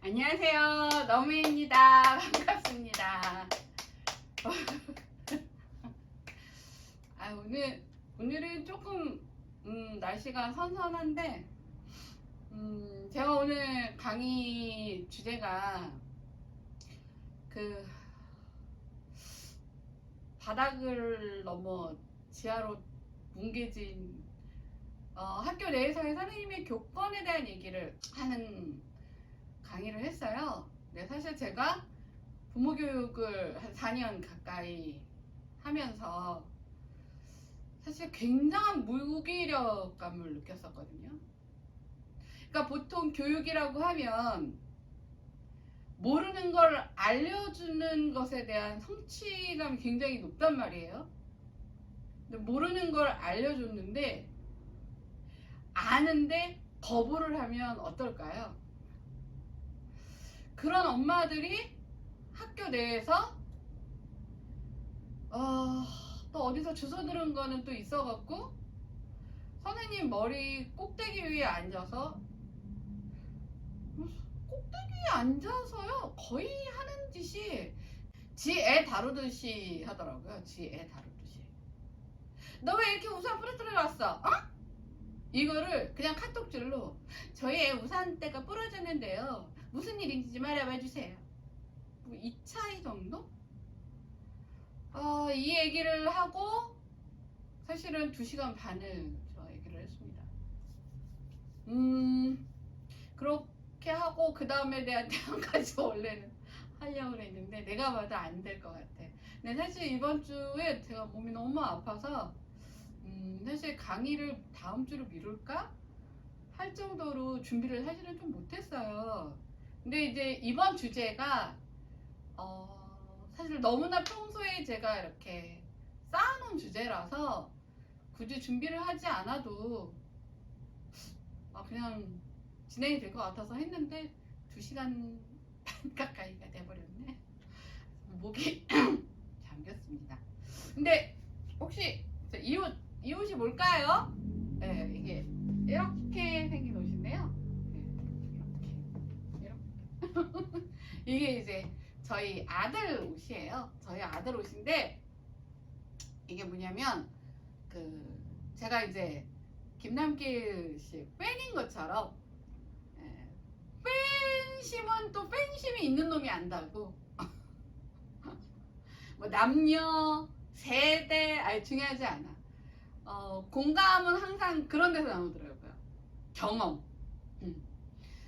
안녕하세요. 너무입니다. 반갑습니다. 아, 오늘, 오늘은 조금, 음, 날씨가 선선한데, 음, 제가 오늘 강의 주제가, 그, 바닥을 넘어 지하로 뭉개진, 어, 학교 내에서의 선생님의 교권에 대한 얘기를 하는 강의를 했어요. 네, 사실 제가 부모 교육을 한 4년 가까이 하면서 사실 굉장한 무기력감을 느꼈었거든요. 그러니까 보통 교육이라고 하면 모르는 걸 알려주는 것에 대한 성취감이 굉장히 높단 말이에요. 근데 모르는 걸 알려줬는데 아는데 거부를 하면 어떨까요? 그런 엄마들이 학교 내에서 어, 또 어디서 주워 들은 거는 또 있어갖고 선생님 머리 꼭대기 위에 앉아서 꼭대기 위에 앉아서요 거의 하는 짓이 지 애 다루듯이 하더라고요 지 애 다루듯이 너 왜 이렇게 우산 부러뜨려 놨어? 어? 이거를 그냥 카톡줄로 저희 애 우산대가 부러졌는데요 무슨 일인지 좀 알아봐 주세요. 뭐 2차이 정도? 어, 이 얘기를 하고 사실은 2시간 반을 저 얘기를 했습니다. 음, 그렇게 하고 그 다음에 대한 대안까지 원래는 하려고 했는데 내가 봐도 안 될 것 같아. 근데 사실 이번 주에 제가 몸이 너무 아파서 음, 사실 강의를 다음 주로 미룰까? 할 정도로 준비를 사실은 좀 못했어요. 근데 이제 이번 주제가 어, 사실 너무나 평소에 제가 이렇게 쌓아놓은 주제라서 굳이 준비를 하지 않아도 아, 그냥 진행이 될 것 같아서 했는데 2시간 반 가까이가 돼버렸네. 목이 잠겼습니다. 근데 혹시 저이 옷, 이 옷이 뭘까요? 네, 이게 이렇게 생긴 이게 이제 저희 아들 옷이에요. 저희 아들 옷인데 이게 뭐냐면 그 제가 이제 김남길 씨 팬인 것처럼 예, 팬심은 또 팬심이 있는 놈이 안다고 뭐 남녀 세대 아니 중요하지 않아. 어, 공감은 항상 그런 데서 나오더라고요. 경험. 음.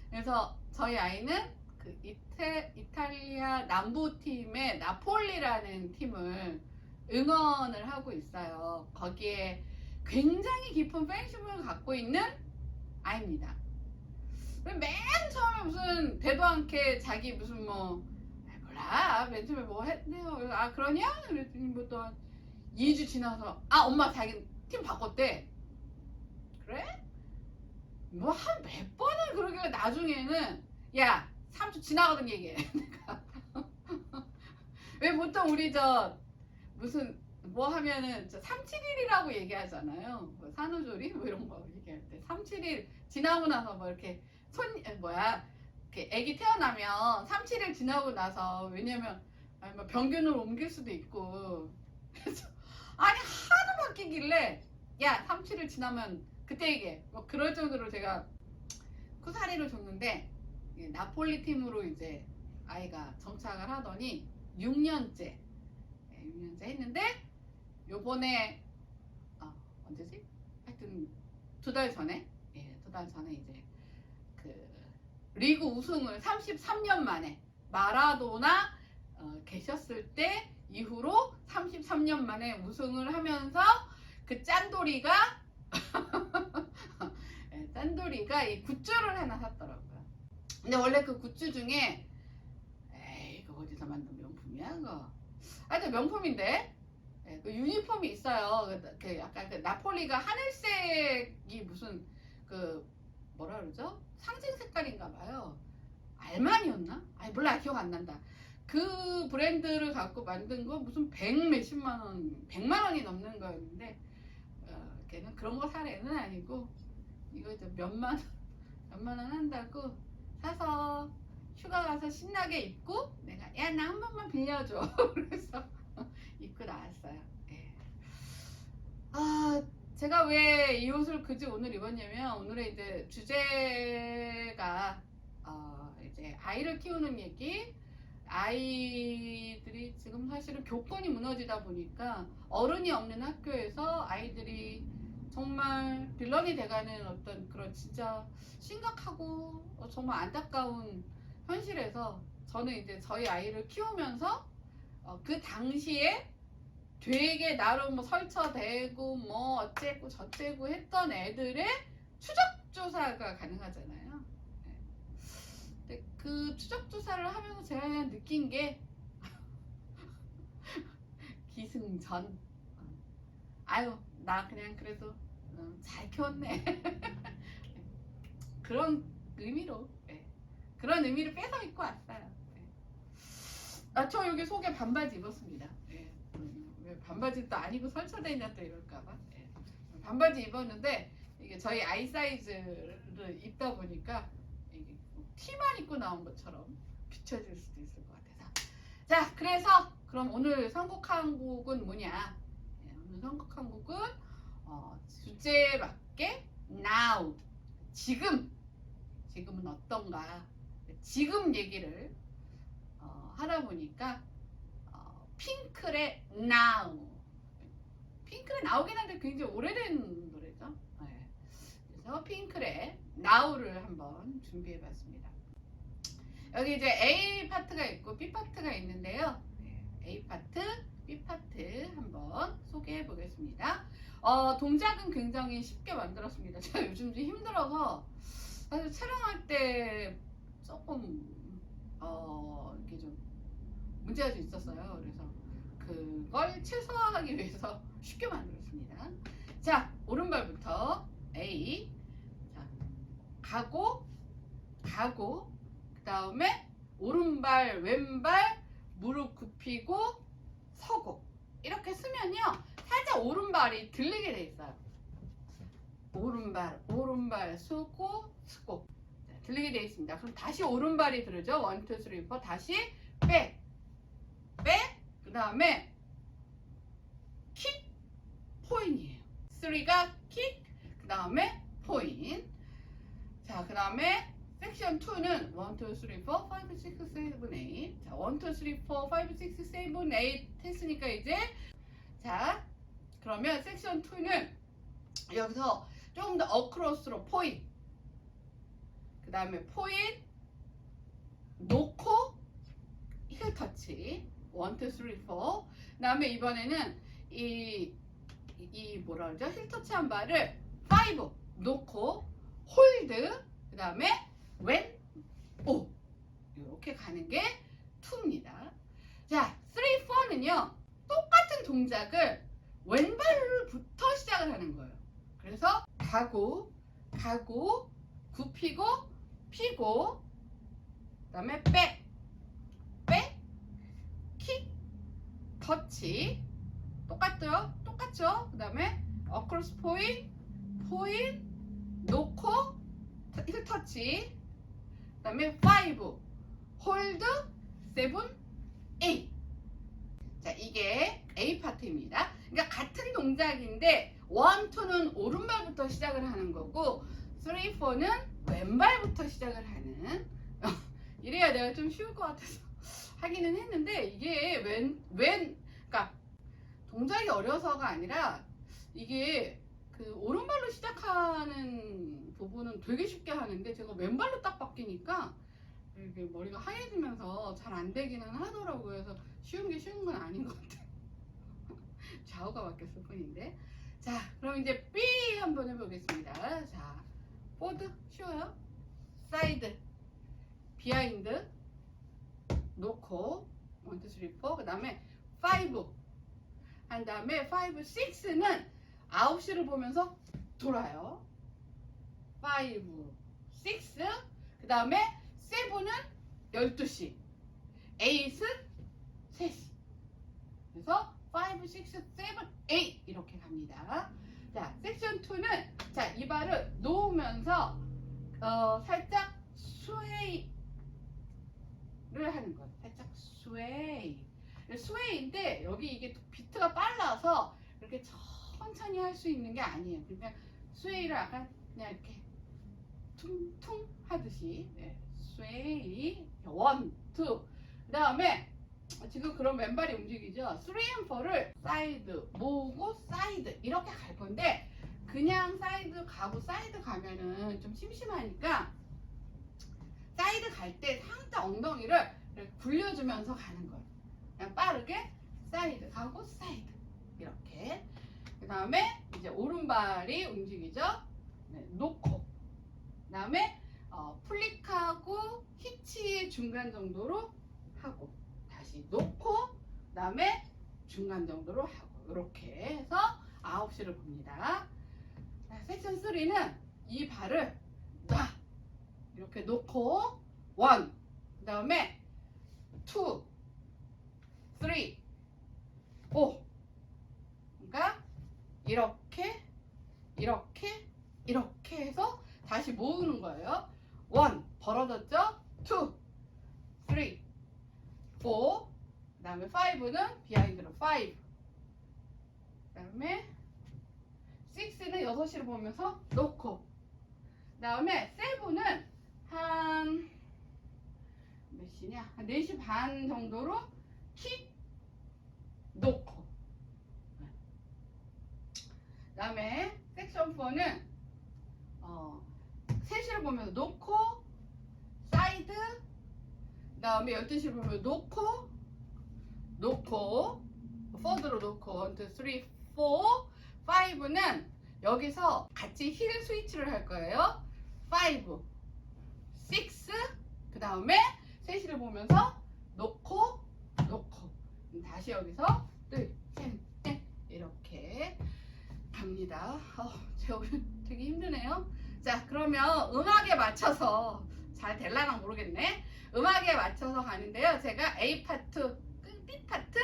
그래서 저희 아이는 그 이태, 이탈리아 남부 팀의 나폴리라는 팀을 응원을 하고 있어요. 거기에 굉장히 깊은 팬심을 갖고 있는 아이입니다. 맨 처음에 무슨 대도 않게 자기 무슨 뭐 아, 몰라 맨 처음에 뭐 했네요. 아 그러냐? 그랬더니 뭐또 2주 지나서 아 엄마 자기 팀 바꿨대. 그래? 뭐 한 몇 번을 그러길래 나중에는 야 3주 지나거든 얘기해. 왜 보통 우리 저 무슨 뭐 하면은 저 371이라고 얘기하잖아요. 뭐 산후조리? 뭐 이런 거 얘기할 때. 371 지나고 나서 뭐 이렇게 손 에, 뭐야? 이렇게 아기 태어나면 37일 지나고 나서 왜냐면 뭐 병균을 옮길 수도 있고. 그래서 아니 하도 바뀌길래 야 37일 지나면 그때 얘기해. 뭐 그럴 정도로 제가 쿠사리를 줬는데 이 나폴리 팀으로 이제 아이가 정착을 하더니 6년째 네, 6년째 했는데 요번에 아 언제지? 하여튼 두 달 전에 예, 두 달 전에 이제 그 리그 우승을 33년 만에 마라도나 어, 계셨을 때 이후로 33년 만에 우승을 하면서 그 짠돌이가 예, 짠돌이가 이 굿즈를 하나 샀더라고요. 근데 원래 그 굿즈 중에 에이 이거 어디서 만든 명품이야 그거. 하여튼 명품인데 예, 그 유니폼이 있어요. 그, 그 약간 그 나폴리가 하늘색이 무슨 그 뭐라 그러죠? 상징 색깔인가 봐요. 알마니였나? 아니 몰라 기억 안 난다. 그 브랜드를 갖고 만든 거 무슨 백 몇십만 원, 백만 원이 넘는 거였는데 어, 걔는 그런 거살 애는 아니고 이거 이제 몇만 원, 몇만 원 한다고 사서 휴 휴가 가서 신나게 입고 내가 야 나 한 번만 빌려줘. 그래서 입고 나왔어요. 예. 아 제가 왜 이 옷을 굳이 오늘 입었냐면 오늘의 이제 주제가 어, 이제 아이를 키우는 얘기. 아이들이 지금 사실은 교권이 무너지다 보니까 어른이 없는 학교에서 아이들이 정말 빌런이 돼가는 어떤 그런 진짜 심각하고 어, 정말 안타까운 현실에서 저는 이제 저희 아이를 키우면서 어, 그 당시에 되게 나름 뭐 설쳐대고 뭐 어째고 저째고 했던 애들의 추적 조사가 가능하잖아요. 네. 근데 그 추적 조사를 하면서 제가 느낀 게 기승전. 아유 나 그냥 그래도 어, 잘 키웠네. 그런 의미로 네. 그런 의미를 빼서 입고 왔어요. 네. 아저 여기 속에 반바지 입었습니다. 네. 음, 왜 반바지 또안 입고 설쳐져 있냐 또 이럴까봐. 네. 반바지 입었는데 이게 저희 아이 사이즈를 입다 보니까 이게 뭐 티만 입고 나온 것처럼 비춰질 수도 있을 것 같아서. 자 그래서 그럼 오늘 선곡한 곡은 뭐냐? 네, 오늘 선곡한 곡은 어, 주제에 맞게 now 지금 지금은 어떤가 지금 얘기를 어, 하다 보니까 어, 핑클의 now. 핑클의 나오긴 한데 굉장히 오래된 노래죠? 네. 그래서 핑클의 now를 한번 준비해봤습니다. 여기 이제 A 파트가 있고 B 파트가 있는데요. 네, A 파트 B 파트 한번 소개해 보겠습니다 어, 동작은 굉장히 쉽게 만들었습니다. 제가 요즘 좀 힘들어서 사실 촬영할 때 조금 어, 이렇게 좀 문제가 좀 있었어요. 그래서 그걸 최소화하기 위해서 쉽게 만들었습니다. 자, 오른발부터 A. 자, 가고, 가고, 그 다음에 오른발, 왼발, 무릎 굽히고, 서고. 이렇게 쓰면요. 살짝 오른발이 들리게 돼 있어요. 오른발, 오른발, 수고, 수고. 자, 들리게 돼 있습니다. 그럼 다시 오른발이 들으죠. 원, 투, 쓰리, 포. 다시 백, 백. 그 다음에 킥, 포인이에요. 쓰리가 킥, 그 다음에 포인. 자, 그 다음에 섹션 2는 1, 2, 3, 4, 5, 6, 7, 8. 자, 1, 2, 3, 4, 5, 6, 7, 8 했으니까 이제 자, 그러면 섹션 2는 여기서 조금 더 어크로스로 포인. 그 다음에 포인, 놓고, 힐 터치. 1, 2, 3, 4. 그 다음에 이번에는 이, 이 뭐라 그러죠? 힐 터치 한 발을 5 놓고, 홀드. 그 다음에 왼, 오. 이렇게 가는 게 2입니다. 자, 3, 4는요. 똑같은 동작을 왼발부터 시작을 하는 거예요. 그래서 가고, 가고, 굽히고, 피고, 그 다음에 백, 백, 킥, 터치. 똑같죠? 똑같죠? 그 다음에 어크로스 포인, 포인, 놓고, 힐 터치. 그 다음에 5, 홀드, 7, 8. 자, 이게 A 파트입니다. 그러니까 같은 동작인데 1, 2는 오른발부터 시작을 하는 거고 3, 4는 왼발부터 시작을 하는 이래야 내가 좀 쉬울 것 같아서 하기는 했는데 이게 왼, 왼, 그러니까 동작이 어려서가 아니라 이게 그 오른발로 시작하는 부분은 되게 쉽게 하는데 제가 왼발로 딱 바뀌니까 이게 머리가 하얘지면서 잘 안 되기는 하더라고요. 그래서 쉬운 게 쉬운 건 아닌 것 같아요. 좌우가 바뀌었을 뿐인데. 자, 그럼 이제 B 한번 해보겠습니다. 자, 포드 쉬워요. 사이드, 비하인드, 놓고, 1, 2, 3, 4. 그 다음에 5. 한 다음에 5, 6는 9시를 보면서 돌아요. 5, 6. 그 다음에 7은 12시. 8은 3시. 그래서 5, 6, 7, 8 이렇게 갑니다. 자, 섹션 2는 자, 이 발을 놓으면서 어, 살짝 스웨이 스웨이를 하는 거예요. 살짝 스웨이. 스웨이인데 여기 이게 비트가 빨라서 이렇게 천천히 할 수 있는 게 아니에요. 그냥 스웨이를 약간 그냥 이렇게 퉁퉁 하듯이 네. 스웨이 원, 투. 그 다음에 지금 그런 왼발이 움직이죠. 3 and 4를 사이드, 모으고 사이드 이렇게 갈 건데 그냥 사이드 가고 사이드 가면은 좀 심심하니까 사이드 갈때 살짝 엉덩이를 굴려주면서 가는 거예요. 그냥 빠르게 사이드 가고 사이드 이렇게. 그 다음에 이제 오른발이 움직이죠. 네, 놓고. 그 다음에 어, 플릭하고 히치 중간 정도로 하고 다시 놓고 그 다음에 중간 정도로 하고 이렇게 해서 9시를 봅니다. 자, 섹션 3는 이 발을 놔 이렇게 놓고 원, 그 다음에 투, 쓰리, 오. 그러니까 이렇게, 이렇게, 이렇게 해서 다시 모으는 거예요. 원, 벌어졌죠? 투, 쓰리, 포. 그 다음에 파이브는 비하인드로 파이브. 그 다음에 식스는 여섯 시를 보면서 놓고. 그 다음에 세븐은 한 몇 시냐? 한 4시 반 정도로 킥 놓고 그 다음에 섹션 4는 어, 3시를 보면서 놓고 다음에 12시를 보면 놓고 놓고 포드로 놓고 1, 2, 3, 4 5는 여기서 같이 힐 스위치를 할 거예요 5 6, 그 다음에 3시를 보면서 놓고, 놓고. 다시 여기서 둘, 셋, 넷. 이렇게 갑니다. 어, 제 오늘 되게 힘드네요. 자, 그러면 음악에 맞춰서 잘 될라나 모르겠네. 음악에 맞춰서 가는데요. 제가 A 파트, 끄- B 파트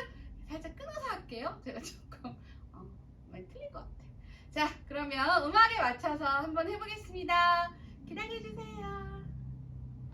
살짝 끊어서 할게요. 제가 조금 어, 많이 틀린 것 같아. 자, 그러면 음악에 맞춰서 한번 해보겠습니다. 기다려주세요.